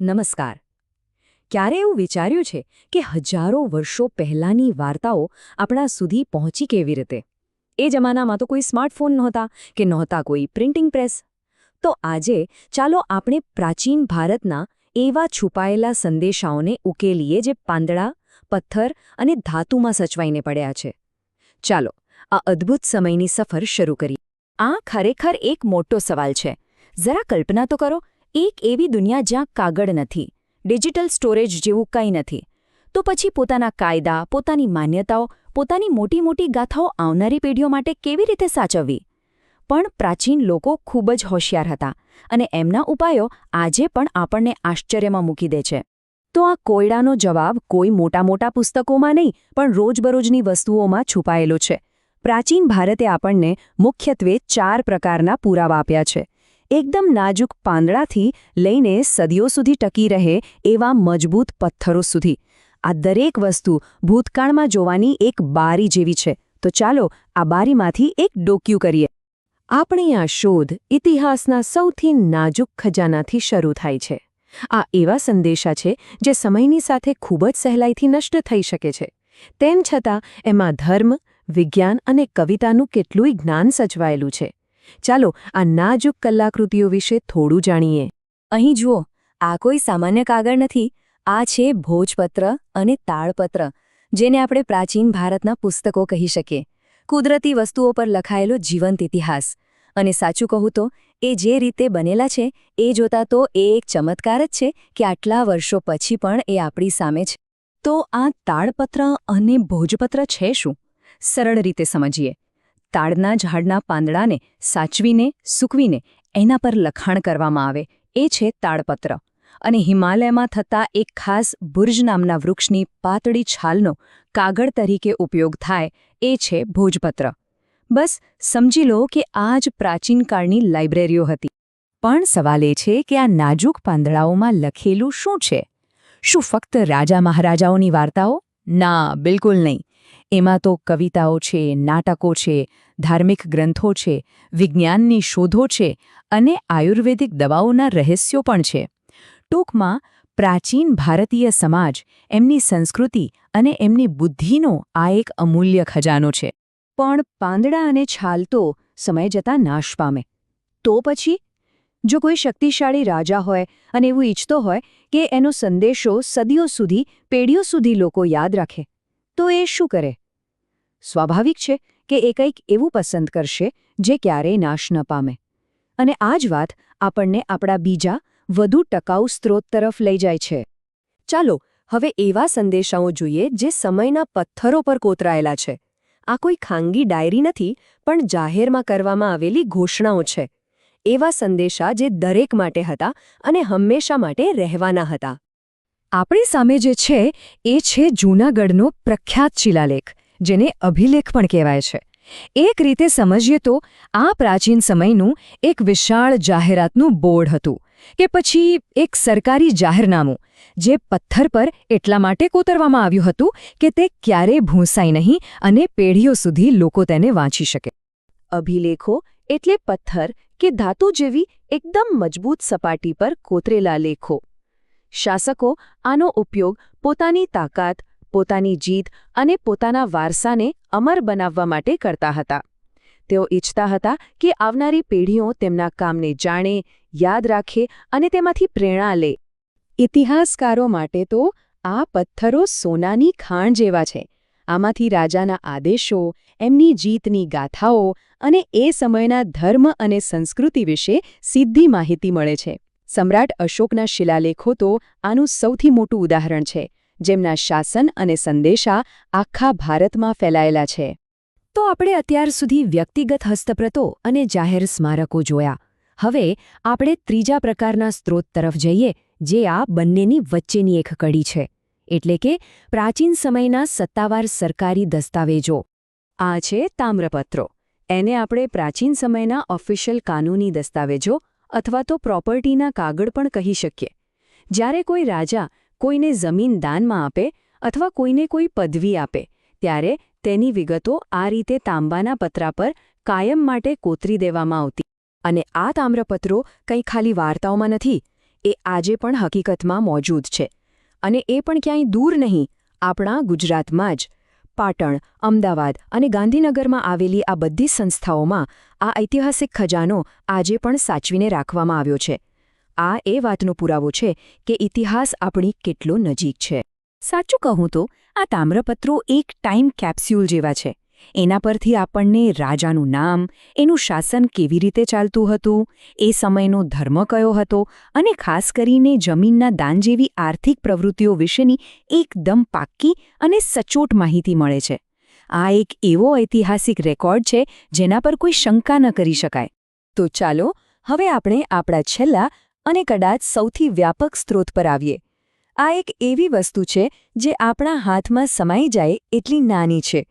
નમસ્કાર. ક્યારે એવું વિચાર્યું છે કે હજારો વર્ષો પહેલાંની વાર્તાઓ આપણા સુધી પહોંચી કેવી રીતે? એ જમાનામાં તો કોઈ સ્માર્ટફોન નહોતા કે નહોતા કોઈ પ્રિન્ટિંગ પ્રેસ. તો આજે ચાલો આપણે પ્રાચીન ભારતના એવા છુપાયેલા સંદેશાઓને ઉકેલીએ જે પાંદડા, પથ્થર અને ધાતુમાં સચવાઈને પડ્યા છે. ચાલો, આ અદ્ભુત સમયની સફર શરૂ કરીએ. આ ખરેખર એક મોટો સવાલ છે. જરા કલ્પના તો કરો એક એવી દુનિયા જ્યાં કાગળ નથી, ડિજિટલ સ્ટોરેજ જેવું કંઈ નથી. તો પછી પોતાના કાયદા, પોતાની માન્યતાઓ, પોતાની મોટી મોટી ગાથાઓ આવનારી પેઢીઓ માટે કેવી રીતે સાચવવી? પણ પ્રાચીન લોકો ખૂબ જ હોશિયાર હતા અને એમના ઉપાયો આજે પણ આપણને આશ્ચર્યમાં મૂકી દે છે. તો આ કોયડાનો જવાબ કોઈ મોટા મોટા પુસ્તકોમાં નહીં, પણ રોજબરોજની વસ્તુઓમાં છુપાયેલો છે. પ્રાચીન ભારતે આપણને મુખ્યત્વે ચાર પ્રકારના પુરાવા આપ્યા છે. એકદમ નાજુક પાંદડાથી લઈને સદીઓ સુધી ટકી રહે એવા મજબૂત પથ્થરો સુધી. આ દરેક વસ્તુ ભૂતકાળમાં જોવાની એક બારી જેવી છે. તો ચાલો આ બારીમાંથી એક ડોક્યુ કરીએ. આપણી આ શોધ ઇતિહાસના સૌથી નાજુક ખજાનાથી શરૂ થાય છે. આ એવા સંદેશા છે જે સમયની સાથે ખૂબ જ સહેલાઈથી નષ્ટ થઈ શકે છે. તેમ છતાં, એમાં ધર્મ, વિજ્ઞાન અને કવિતાનું કેટલુંય જ્ઞાન સચવાયેલું છે. ચાલો આ નાજુક કલાકૃતિઓ વિશે થોડું જાણીએ. અહીં જુઓ, આ કોઈ સામાન્ય કાગળ નથી, આ છે ભોજપત્ર અને તાળપત્ર, જેને આપણે પ્રાચીન ભારતના પુસ્તકો કહી શકીએ. કુદરતી વસ્તુઓ પર લખાયેલો જીવંત ઇતિહાસ. અને સાચું કહું તો, એ જે રીતે બનેલા છે, એ જોતા તો એ એક ચમત્કાર જ છે કે આટલા વર્ષો પછી પણ એ આપણી સામે છે. તો આ તાળપત્ર અને ભોજપત્ર છે શું? સરળ રીતે સમજીએ. તાડના ઝાડના પાંદડાને સાચવીને, સૂકવીને એના પર લખાણ કરવામાં આવે. એ છે તાડપત્ર. અને હિમાલયમાં થતા એક ખાસ બુર્જ નામના વૃક્ષની પાતળી છાલનો કાગળ તરીકે ઉપયોગ થાય. એ છે ભોજપત્ર. બસ, સમજી લો કે આ જ પ્રાચીનકાળની લાઇબ્રેરીઓ હતી. પણ સવાલ એ છે કે આ નાજુક પાંદડાઓમાં લખેલું શું છે? શું ફક્ત રાજા મહારાજાઓની વાર્તાઓ? ના, બિલકુલ નહીં. એમાં તો કવિતાઓ છે, નાટકો છે, ધાર્મિક ગ્રંથો છે, વિજ્ઞાનની શોધો છે અને આયુર્વેદિક દવાઓના રહસ્યો પણ છે. ટૂંકમાં, પ્રાચીન ભારતીય સમાજ એમની સંસ્કૃતિ અને એમની બુદ્ધિનો આ એક અમૂલ્ય ખજાનો છે. પણ પાંદડા અને છાલ તો સમય જતાં નાશ પામે. તો પછી? જો કોઈ શક્તિશાળી રાજા હોય અને એવું ઈચ્છતો હોય કે એનો સંદેશો સદીઓ સુધી, પેઢીઓ સુધી લોકો યાદ રાખે, તો એ શું કરે? સ્વાભાવિક છે કે એ કંઈક એવું પસંદ કરશે જે ક્યારેય નાશ ન પામે. અને આ જ વાત આપણને આપણા બીજા વધુ ટકાઉ સ્ત્રોત તરફ લઈ જાય છે. ચાલો, હવે એવા સંદેશાઓ જોઈએ જે સમયના પથ્થરો પર કોતરાયેલા છે. આ કોઈ ખાનગી ડાયરી નથી, પણ જાહેરમાં કરવામાં આવેલી ઘોષણાઓ છે. એવા સંદેશા જે દરેક માટે હતા અને હંમેશા માટે રહેવાના હતા. આપણી સામે જે છે, એ છે જૂનાગઢનો પ્રખ્યાત શિલાલેખ. જેને અભિલેખ પણ કહેવાય છે. એક રીતે સમજીએ તો, આ પ્રાચીન સમયનું એક વિશાળ જાહેરાતનું બોર્ડ હતું, કે પછી એક સરકારી જાહેરનામું, જે પથ્થર પર એટલા માટે કોતરવામાં આવ્યું હતું, કે તે ક્યારેય ભૂંસાય નહીં અને પેઢીઓ સુધી લોકો તેને વાંચી શકે. અભિલેખો એટલે પથ્થર કે ધાતુ જેવી એકદમ મજબૂત સપાટી પર કોતરેલા લેખો. શાસકો આનો ઉપયોગ પોતાની તાકાત પોતાની જીત અને પોતાના વારસાને અમર બનાવવા માટે કરતા હતા. તેઓ ઈચ્છતા હતા કે આવનારી પેઢીઓ તેમના કામને જાણે, યાદ રાખે અને તેમાંથી પ્રેરણા લે. ઇતિહાસકારો માટે તો આ પથ્થરો સોનાની ખાણ જેવા છે. આમાંથી રાજાના આદેશો, એમની જીતની ગાથાઓ અને એ સમયના ધર્મ અને સંસ્કૃતિ વિશે સીધી માહિતી મળે છે. સમ્રાટ અશોકના શિલાલેખો તો આનું સૌથી મોટું ઉદાહરણ છે. જેમના શાસન અને સંદેશા આખા ભારતમાં ફેલાયેલા છે. તો આપણે અત્યાર સુધી વ્યક્તિગત હસ્તપ્રતો અને જાહેર સ્મારકો જોયા. હવે આપણે ત્રીજા પ્રકારના સ્ત્રોત તરફ જઈએ, જે આ બંનેની વચ્ચેની એક કડી છે. એટલે કે પ્રાચીન સમયના સત્તાવાર સરકારી દસ્તાવેજો. આ છે તામ્રપત્રો. એને આપણે પ્રાચીન સમયના ઓફિશિયલ કાનૂની દસ્તાવેજો અથવા તો પ્રોપર્ટીના કાગળ પણ કહી શકીએ. જ્યારે કોઈ રાજા કોઈને જમીન દાનમાં આપે અથવા કોઈને કોઈ પદવી આપે, ત્યારે તેની વિગતો આ રીતે તાંબાના પતરા પર કાયમ માટે કોતરી દેવામાં આવતી. અને આ તામ્રપત્રો કંઈ ખાલી વાર્તાઓમાં નથી, એ આજે પણ હકીકતમાં મોજૂદ છે. અને એ પણ ક્યાંય દૂર નહીં, આપણા ગુજરાતમાં જ. પાટણ, અમદાવાદ અને ગાંધીનગરમાં આવેલી આ બધી સંસ્થાઓમાં આ ઐતિહાસિક ખજાનો આજે પણ સાચવીને રાખવામાં આવ્યો છે. આ એ વાતનો પુરાવો છે કે ઇતિહાસ આપણી કેટલો નજીક છે. સાચું કહું તો, આ તામ્રપત્રો એક ટાઈમ કેપ્સ્યુલ જેવા છે. એના પરથી આપણને રાજાનું નામ, એનું શાસન કેવી રીતે ચાલતું હતું, એ સમયનો ધર્મ કયો હતો અને ખાસ કરીને જમીનના દાન જેવી આર્થિક પ્રવૃત્તિઓ વિશેની એકદમ પાક્કી અને સચોટ માહિતી મળે છે. આ એક એવો ઐતિહાસિક રેકોર્ડ છે જેના પર કોઈ શંકા ન કરી શકાય. તો ચાલો, હવે આપણે આપણા છેલ્લા અને કદાચ સૌથી વ્યાપક સ્ત્રોત પર આવીએ. આ એક એવી વસ્તુ છે જે આપણા હાથમાં સમાઈ જાય એટલી નાની છે,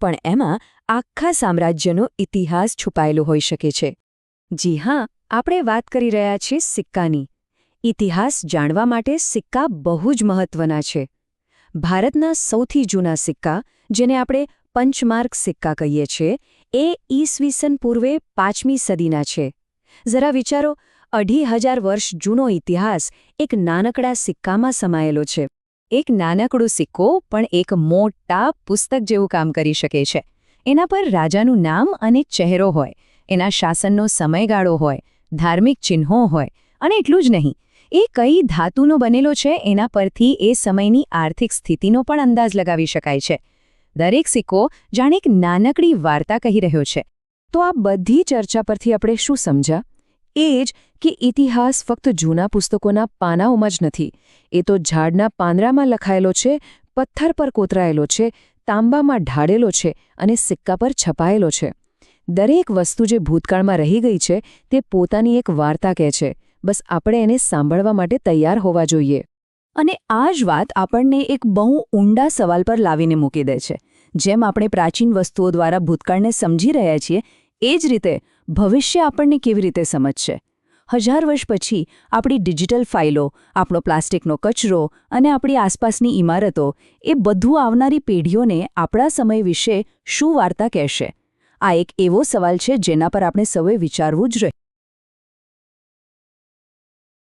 પણ એમાં આખા સામ્રાજ્યનો ઇતિહાસ છુપાયેલો હોઈ શકે છે. જી હા, આપણે વાત કરી રહ્યા છીએ સિક્કાની. ઇતિહાસ જાણવા માટે સિક્કા બહુ જ મહત્વના છે. ભારતના સૌથી જૂના સિક્કા, જેને આપણે પંચમાર્ક સિક્કા કહીએ છીએ, એ ઈસવીસન પૂર્વે પાંચમી સદીના છે. જરા વિચારો અઢી હજાર વર્ષ જૂનો ઇતિહાસ એક નાનકડા સિક્કામાં સમાયેલો છે. એક નાનકડો સિક્કો પણ એક મોટા પુસ્તક જેવું કામ કરી શકે છે. એના પર રાજાનું નામ અને ચહેરો હોય, એના શાસનનો સમયગાળો હોય, ધાર્મિક ચિહ્નો હોય અને એટલું જ નહીં. એ કઈ ધાતુનો બનેલો છે એના પરથી એ સમયની આર્થિક સ્થિતિનો પણ અંદાજ લગાવી શકાય છે. દરેક સિક્કો જાણે એક નાનકડી વાર્તા કહી રહ્યો છે. તો આ બધી ચર્ચા પરથી આપણે શું સમજ્યા? એ જ કે ઇતિહાસ ફક્ત જૂના પુસ્તકોના પાનાઓમાં જ નથી. એ તો ઝાડના પાંદરામાં લખાયેલો છે, પથ્થર પર કોતરાયેલો છે, તાંબામાં ઢાળેલો છે અને સિક્કા પર છપાયેલો છે. દરેક વસ્તુ જે ભૂતકાળમાં રહી ગઈ છે, તે પોતાની એક વાર્તા કહે છે. બસ આપણે એને સાંભળવા માટે તૈયાર હોવા જોઈએ. અને આ જ વાત આપણને એક બહુ ઊંડા સવાલ પર લાવીને મૂકી દે છે. જેમ આપણે પ્રાચીન વસ્તુઓ દ્વારા ભૂતકાળને સમજી રહ્યા છીએ એ જ રીતે ભવિષ્ય આપણને કેવી રીતે સમજશે? હજાર વર્ષ પછી આપણી ડિજિટલ ફાઇલો, આપણો પ્લાસ્ટિકનો કચરો અને આપણી આસપાસની ઇમારતો એ બધું આવનારી પેઢીઓને આપણા સમય વિશે શું વાર્તા કહેશે? આ એક એવો સવાલ છે જેના પર આપણે સૌએ વિચારવું જ રહે.